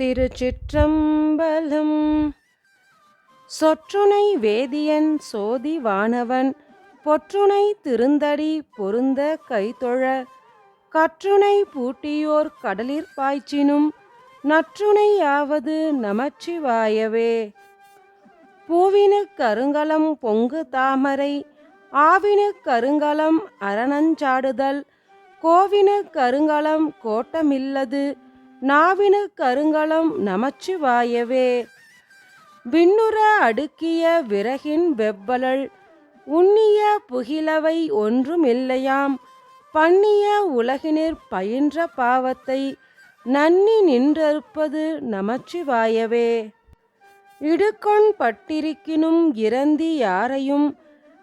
திருச்சிற்றம்பலம். சொற்றுனை வேதியன் சோதி வானவன் பொற்றுனை திருந்தடி பொருந்த கைதொழ கற்றுனை பூட்டியோர் கடலிற் பாய்ச்சினும் நற்றுணையாவது நமச்சிவாயவே பூவினு கருங்கலம் பொங்கு தாமரை ஆவினு கருங்கலம் அரணஞ்சாடுதல் கோவினு கருங்கலம் கோட்டமில்லது நாவினு கருங்கலம் நமச்சிவாயவே விண்ணுற அடுக்கிய விறகின் வெவ்வலள் உண்ணிய புகிலவை ஒன்றுமில்லையாம் பண்ணிய உலகினிற் பயின்ற பாவத்தை நன்னி நின்றறுப்பது நமச்சிவாயவே இடுக்கொண் பட்டிருக்கினும் இறந்தி யாரையும்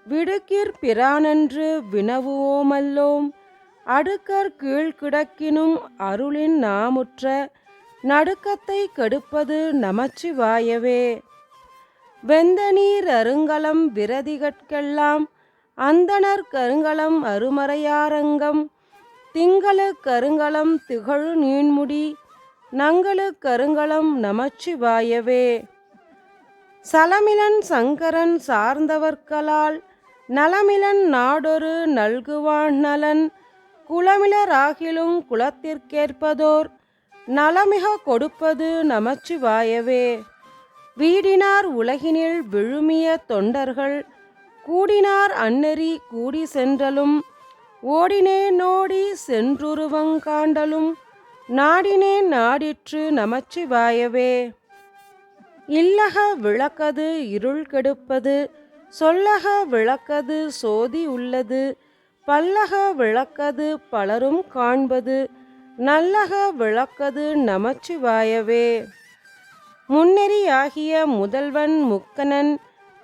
விடுக்கிற் பிரானன்று வினவுவோமல்லோம். அடுக்கர் கீழ் கிடக்கினும் அருளின் நாமுற்ற நடுக்கத்தை கெடுப்பது நமச்சிவாயவே. வெந்தநீர் அருங்கலம் விரதிகட்கெல்லாம் அந்தணர் கருங்கலம் அருமறையாரங்கம் திங்களு கருங்கலம் திகழு நீண்முடி நங்களு கருங்கலம் நமச்சிவாயவே. சலமிலன் சங்கரன் சார்ந்தவர்களால் நலமிலன் நாடொரு நல்குவான் நலன் குலமிலராகிலும் குலத்திற்கேற்பதோர் நலமிக கொடுப்பது நமச்சிவாயவே. வீடினார் உலகினில் விழுமிய தொண்டர்கள் கூடினார் அன்னறி கூடி சென்றலும் ஓடினே நோடி சென்றுருவங்காண்டலும் நாடினே நாடிற்று நமச்சிவாயவே. இல்லக விளக்கது இருள் கெடுப்பது சொல்லக விளக்கது சோதி உள்ளது பல்லக விளக்கது பலரும் காண்பது நல்லக விளக்கது நமச்சிவாயவே. முன்னெறியாகிய முதல்வன் முக்கனன்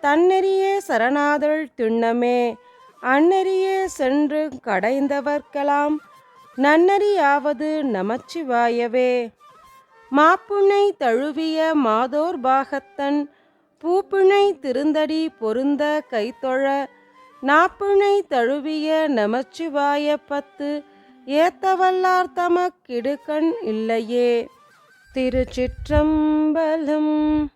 தன்னெறியே சரணாதல் திண்ணமே. அன்னெறியே சென்று கடைந்தவர்க்கெல்லாம் நன்னறியாவது நமச்சிவாயவே. மாப்புனை தழுவிய மாதோர் பாகத்தன் பூப்பிணை திருந்தடி பொருந்த கைத்தொழ நாப்புனை தழுவிய நமச்சிவாய பத்து ஏத்தவல்லார் தமக்கிடுக்கண் இல்லையே. திருச்சிற்றம்பலம்